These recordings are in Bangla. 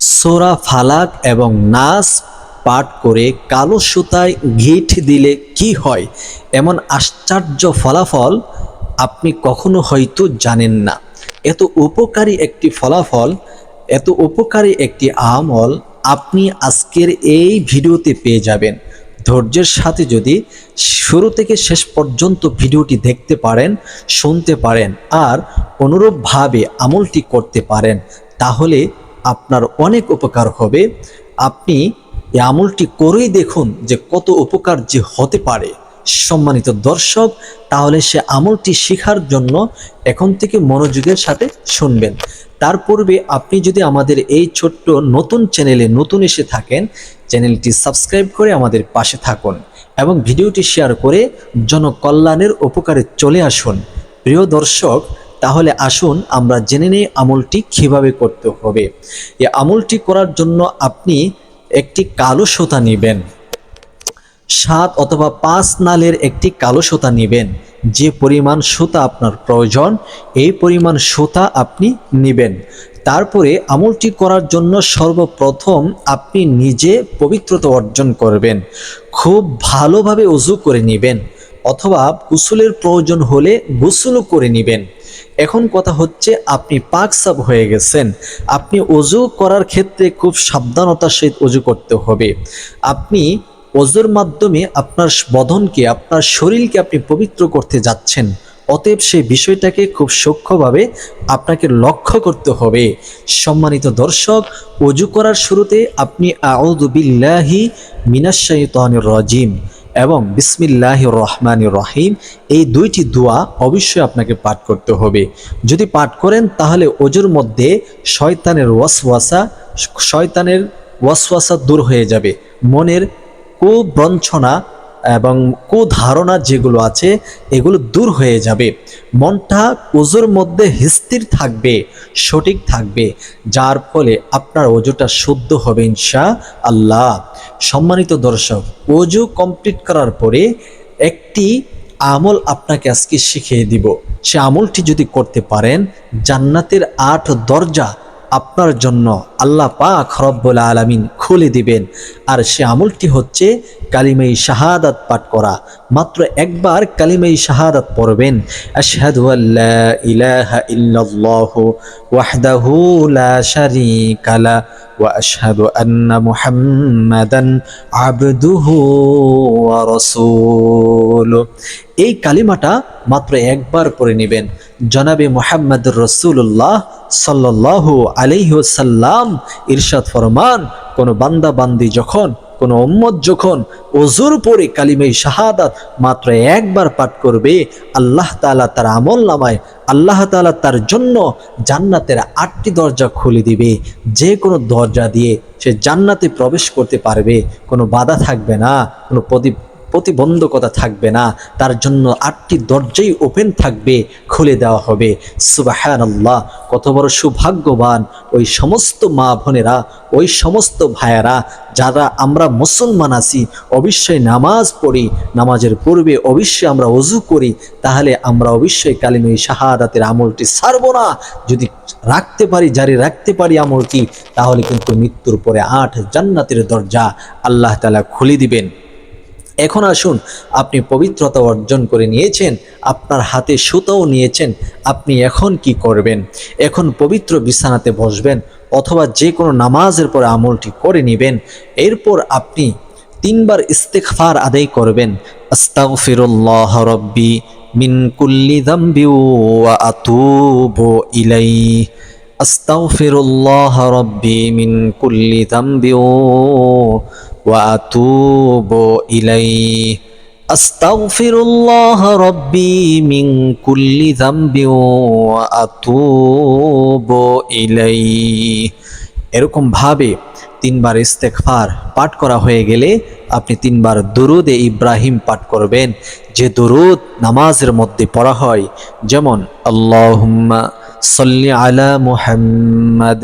সোরা ফালাক এবং নাস পাঠ করে কালো সুতায় গিট দিলে কি হয়? এমন আশ্চর্য ফলাফল আপনি কখনো হয়তো জানেন না। এত উপকারী একটি ফলাফল, এত উপকারী একটি আমল আপনি আজকের এই ভিডিওতে পেয়ে যাবেন। ধৈর্যের সাথে যদি শুরু থেকে শেষ পর্যন্ত ভিডিওটি দেখতে পারেন, শুনতে পারেন আর অনুরূপভাবে আমলটি করতে পারেন, তাহলে আপনার অনেক উপকার হবে। আপনি এই আমলটি করেই দেখুন যে কত উপকার যে হতে পারে। সম্মানিত দর্শক, তাহলে সে আমলটি শেখার জন্য এখন থেকে মনোযোগের সাথে শুনবেন। তার পূর্বে আপনি যদি আমাদের এই ছোট্ট নতুন চ্যানেলে নতুন এসে থাকেন, চ্যানেলটি সাবস্ক্রাইব করে আমাদের পাশে থাকুন এবং ভিডিওটি শেয়ার করে জনকল্যাণের উপকারে চলে আসুন। প্রিয় দর্শক তাহলে আসুন আমরা জেনে নেই আমলটি কীভাবে করতে হবে। এই আমলটি করার জন্য আপনি একটি কালো সুতা নেবেন। সাত অথবা পাঁচ নালের একটি কালো সুতা নেবেন। যে পরিমাণ সুতা আপনার প্রয়োজন, এই পরিমাণ সুতা আপনি নেবেন। তারপরে আমলটি করার জন্য সর্বপ্রথম আপনি নিজে পবিত্রতা অর্জন করবেন। খুব ভালোভাবে উজু করে নেবেন অথবা গোসলের প্রয়োজন হলে গোসলও করে নেবেন। এখন কথা হচ্ছে আপনি পাক সাব হয়ে গেছেন। আপনি অজু করার ক্ষেত্রে খুব সাবধানতার সহিত অজু করতে হবে। আপনি অজুর মাধ্যমে আপনার বদনকে, আপনার শরীরকে আপনি পবিত্র করতে যাচ্ছেন। অতএব সেই বিষয়টাকে খুব সূক্ষ্মভাবে আপনাকে লক্ষ্য করতে হবে। সম্মানিত দর্শক, অজু করার শুরুতে আপনি আউদুবিল্লাহি মিনাশাইতানির রাজিম। এবং বিসমিল্লাহ রহমান রহিম, এই দুইটি দোয়া অবশ্যই আপনাকে পাঠ করতে হবে। যদি পাঠ করেন, তাহলে অজুর মধ্যে শয়তানের ওয়াসওয়াসা শয়তানের ওয়াসওয়াসা দূর হয়ে যাবে। মনের কুব্রঞ্ছনা এবং কুধারণা যেগুলো আছে, এগুলো দূর হয়ে যাবে। মনটা অজুর মধ্যে স্থির থাকবে, সঠিক থাকবে। যার ফলে আপনার অজুটা শুদ্ধ হবে ইনশা আল্লাহ সম্মানিত দর্শক অজু কমপ্লিট করার পরে একটি আমল আপনাকে আজকে শিখিয়ে দিব। সে আমলটি যদি করতে পারেন, জান্নাতের আট দরজা আপনার জন্য আল্লাহ পাক রব্বুল আলামিন খুলে দিবেন। আর সে আমলটি হচ্ছে কালিমাই শাহাদাত পাঠ করা। মাত্র একবার কালিমাই শাহাদাত পড়বেন। আশহাদু আল্লা ইলাহা ইল্লাল্লাহু ওয়াহদাহু লা শারীকা লা ওয়া আশহাদু আন্না মুহাম্মাদান আবদুহু ওয়া রাসূলুহু এই কালিমাটা মাত্র একবার পড়ে নেবেন। জনাবে মোহাম্মদ রসুল্লাহ সাল্লাল্লাহু আলাইহি সাল্লাম ইরশাদ ফরমান, কোনো বান্দা বান্দি যখন কোনো উম্মত যখন অজুর পরে কালিমেই শাহাদাত মাত্র একবার পাঠ করবে, আল্লাহ তালা তার আমল নামায় আল্লাহ তালা তার জন্য জান্নাতের আটটি দরজা খুলে দিবে। যে কোনো দরজা দিয়ে সে জান্নাতে প্রবেশ করতে পারবে, কোনো বাধা থাকবে না, কোনো প্রদীপ প্রতিবন্ধকতা থাকবে না। তার জন্য আটটি দরজাই ওপেন থাকবে, খুলে দেওয়া হবে। সুবাহান আল্লাহ কত বড় সৌভাগ্যবান ওই সমস্ত মা বোনেরা, ওই সমস্ত ভাইয়েরা, যারা আমরা মুসলমান আছি, অবশ্যই নামাজ পড়ি, নামাজের পূর্বে অবশ্যই আমরা অজু করি, তাহলে আমরা অবশ্যই কালিমী শাহাদাতের আমলটি ছাড়ব না। যদি রাখতে পারি, জারি রাখতে পারি আমলটি, তাহলে কিন্তু মৃত্যুর পরে আট জান্নাতের দরজা আল্লাহ তালা খুলে দিবেন। এখন আসুন, আপনি পবিত্রতা অর্জন করে নিয়েছেন, আপনার হাতে সুতাও নিয়েছেন, আপনি এখন কি করবেন? এখন পবিত্র বিছানাতে বসবেন অথবা যে কোনো নামাজের পর আমলটি করে নেবেন। এরপর আপনি তিনবার ইস্তেকফার আদায় করবেন। আস্তাগফিরুল্লাহ রব্বি মিন কুল্লি যামবি ওয়া আতুবু ইলাইহি। আস্তাগফিরুল্লাহ রব্বি মিন কুল্লি যামবি واتوب اليه استغفر الله ربي من كل ذنب واتوب اليه এরকম ভাবে তিনবার ইস্তেকফার পাঠ করা হয়ে গেলে আপনি তিনবার দুরুদে ইব্রাহিম পাঠ করবেন যে দুরুদ নামাজের মধ্যে পড়া হয় যেমন আল্লাহুম্মা সাল্লি আলা মুহাম্মাদ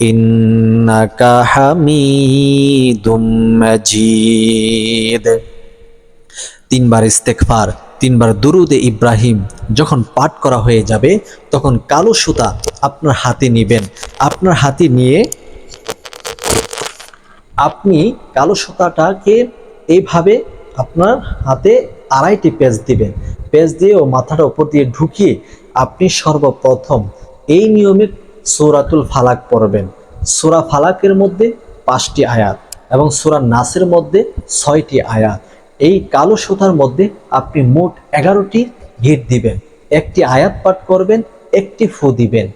ইন্নাকা তিনবার ইস্তেকফার তিনবার দুরুদে ইব্রাহিম যখন পাঠ করা হয়ে যাবে, তখন কালো সুতা আপনার হাতে নিবেন। আপনার হাতে নিয়ে আপনি কালো সুতাটাকে এইভাবে আপনার হাতে আড়াইটি পেজ দিবেন। পেজ দিয়ে ও মাথাটা উপর দিয়ে ঢুকিয়ে আপনি সর্বপ্রথম এই নিয়মে সৌরাতুল ফালাক পড়বেন। সূরা ফালাকের মধ্যে পাঁচটি আয়াত এবং সূরা নাসের মধ্যে ছয়টি আয়াত। এই কালো সুতার মধ্যে আপনি মোট এগারোটি গিট দিবেন। একটি আয়াত পাঠ করবেন, একটি ফু দিবেন।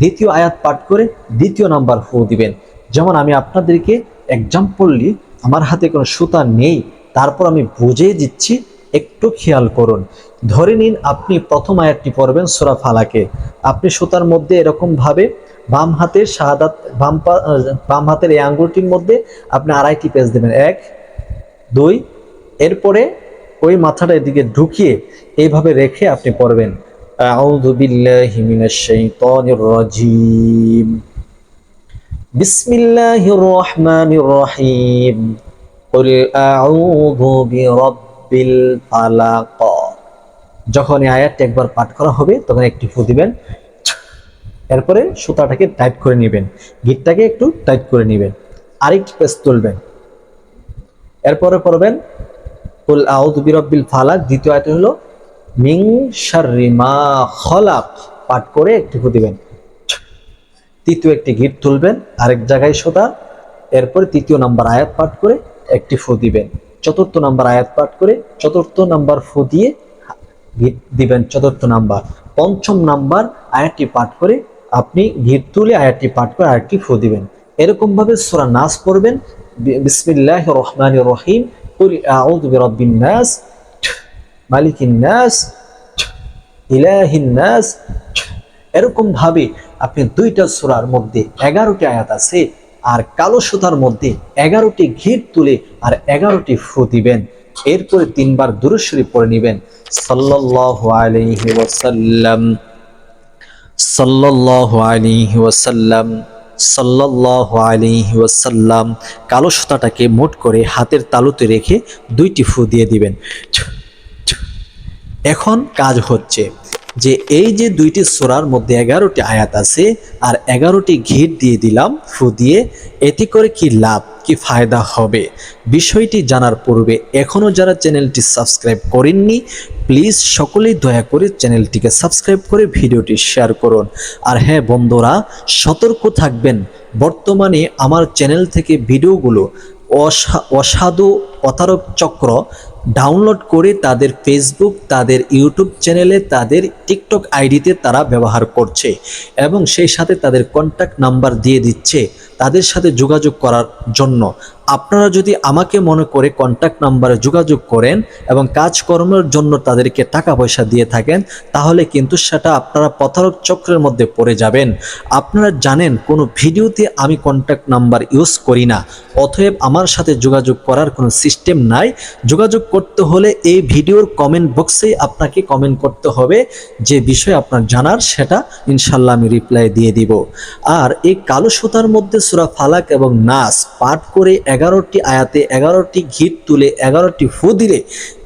দ্বিতীয় আয়াত পাঠ করে দ্বিতীয় নাম্বার ফু দিবেন। যেমন আমি আপনাদেরকে এক্সাম্পললি আমার হাতে কোনো সুতা নেই, তারপর আমি বুঝিয়ে দিচ্ছি একটু খেয়াল করুন ধরে নিন আপনি প্রথম আয়াতটি পড়বেন সোরা ফালাকে আপনি সুতার মধ্যে এরকমভাবে বাম হাতের শাহাদাত বাম পা- আহ, বাম হাতের এই আঙ্গুলটির মধ্যে আপনি আড়াইটি পেজ দেবেন এক দুই এরপরে ওই মাথাটা এদিকে ঢুকিয়ে এইভাবে রেখে আপনি পড়বেন আউযু বিল্লাহি মিনাশ শাইতানির রাজিম বিসমিল্লাহির রহমানির রহিম قل أعوذ برب রব্বিল ফালাক যখন এই আয়াতটি একবার পাঠ করা হবে, তখন একটি ফু দিবেন, এরপরে সুতাটাকে টাইট করে নেবেন, গিটটাকে একটু টাইট করে নেবেন, আরেকটি পেস তুলবেন। এরপরে পড়বেন, কুল আউদ বিরব্বিল ফালাক দ্বিতীয় আয়াত হলো মিং শারিমা খলাক পাঠ করে একটি ফু দিবেন। তৃতীয় একটি গিট তুলবেন, আরেক জায়গায় সুতা, এরপরে তৃতীয় নাম্বার আয়াত পাঠ করে একটি ফু দিবেন। চতুর্থ নাম্বার আয়াত পাঠ করে চতুর্থ নাম্বার ফু দিয়ে দিবেন চতুর্থ নাম্বার। পঞ্চম নাম্বার আয়াতটি পাঠ করে আপনি গিট তুলে আয়াতটি পাঠ করে আরেকটি ফু দিবেন। এরকম ভাবে সূরা নাস পড়বেন। বিসমিল্লাহ রহমান রহিম। আউযু বিরাব্বিন নাস। মালিকিন নাস। ইলাহিন নাস। এরকম ভাবে আপনি দুইটা সূরার মধ্যে এগারোটি আয়াত আছে। আর কালো সুতার মধ্যে এগারোটি ঘির তুলে আর এগারোটি ফু দিবেন। এরপরে তিনবার দুরুশ্বরী পড়ে নেবেন। সাল্লাল্লাহু আলাইহি ওয়াসাল্লাম, সাল্লাল্লাহু আলাইহি ওয়াসাল্লাম, সাল্লাল্লাহু আলাইহি ওয়াসাল্লাম কালো সুতাটাকে মোট করে হাতের তালুতে রেখে দুইটি ফু দিয়ে দিবেন। এখন কাজ হচ্ছে। যে এই যে দুইটি সোরার মধ্যে এগারোটি আয়াত আছে আর এগারোটি ঘিট দিয়ে দিলাম, ফু দিয়ে, এতে করে কি লাভ, কি ফায়দা হবে? বিষয়টি জানার পূর্বে এখনও যারা চ্যানেলটি সাবস্ক্রাইব করেননি, প্লিজ সকলেই দয়া করে চ্যানেলটিকে সাবস্ক্রাইব করে ভিডিওটি শেয়ার করুন। আর হ্যাঁ বন্ধুরা, সতর্ক থাকবেন, বর্তমানে আমার চ্যানেল থেকে ভিডিওগুলো অসা- অসাধু প্রতারক চক্র ডাউনলোড করে তাদের ফেসবুক তাদের ইউটিউব চ্যানেলে তাদের টিকটক আইডিতে তারা ব্যবহার করছে এবং সেই সাথে তাদের কন্ট্যাক্ট নাম্বার দিয়ে দিচ্ছে। তাদের সাথে যোগাযোগ করার জন্য। আপনারা যদি আমাকে মনে করে কন্ট্যাক্ট নাম্বারে যোগাযোগ করেন এবং কাজকর্মের জন্য তাদেরকে টাকা পয়সা দিয়ে থাকেন, তাহলে কিন্তু সেটা আপনারা প্রতারক চক্রের মধ্যে পড়ে যাবেন। আপনারা জানেন, কোনো ভিডিওতে আমি কন্ট্যাক্ট নাম্বার ইউজ করি না। অতএব আমার সাথে যোগাযোগ করার কোনো সিস্টেম নাই। যোগাযোগ করতে হলে এই ভিডিওর কমেন্ট বক্সেই আপনাকে কমেন্ট করতে হবে। যে বিষয় আপনার জানার, সেটা ইনশাল্লাহ আমি রিপ্লাই দিয়ে দিব। আর এই কালো সুতার মধ্যে সুরা ফালাক এবং নাস পাঠ করে এগারোটি আয়াতে এগারোটি ঘিট তুলে এগারোটি ফু দিলে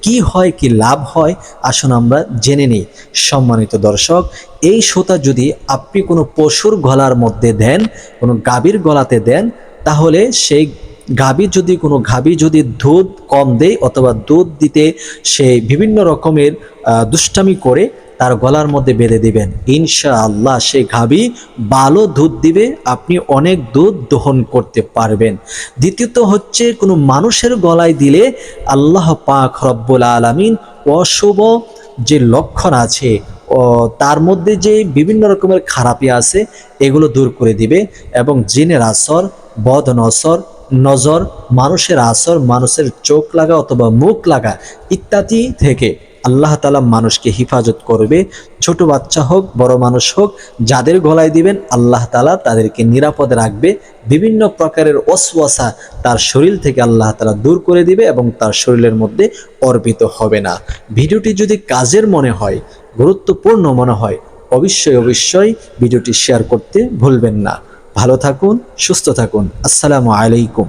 কি হয়, কি লাভ হয়, আসুন আমরা জেনে নিই। সম্মানিত দর্শক, এই সুতা যদি আপনি কোনো পশুর গলার মধ্যে দেন, কোনো গাভীর গলাতে দেন, তাহলে সেই গাভী যদি, কোনো গাভী যদি দুধ কম দেয় অথবা দুধ দিতে সে বিভিন্ন রকমের দুষ্টামি করে তার গলার মধ্যে বেঁধে দিবেন। ইনশা আল্লাহ সেই গাভী ভালো দুধ দিবে, আপনি অনেক দুধ দহন করতে পারবেন। দ্বিতীয়ত হচ্ছে, কোনো মানুষের গলায় দিলে আল্লাহ পাক রব্বুল আলামিন অশুভ যে লক্ষণ আছে, ও তার মধ্যে যে বিভিন্ন রকমের খারাপি আছে, এগুলো দূর করে দিবে এবং জিনের আসর বদ নসর নজর, মানুষের আসর, মানুষের চোখ লাগা অথবা মুখ লাগা ইত্যাদি থেকে আল্লাহ তালা মানুষকে হেফাজত করবে। ছোট বাচ্চা হোক, বড় মানুষ হোক, যাদের গলায় দিবেন, আল্লাহ তালা তাদেরকে নিরাপদ রাখবে। বিভিন্ন প্রকারের অসওয়াসা তার শরীর থেকে আল্লাহ তালা দূর করে দিবে এবং তার শরীরের মধ্যে অর্পিত হবে না। ভিডিওটি যদি কাজের মনে হয়, গুরুত্বপূর্ণ মনে হয়, অবশ্যই অবশ্যই ভিডিওটি শেয়ার করতে ভুলবেন না। ভালো থাকুন, সুস্থ থাকুন। আসসালামু আলাইকুম।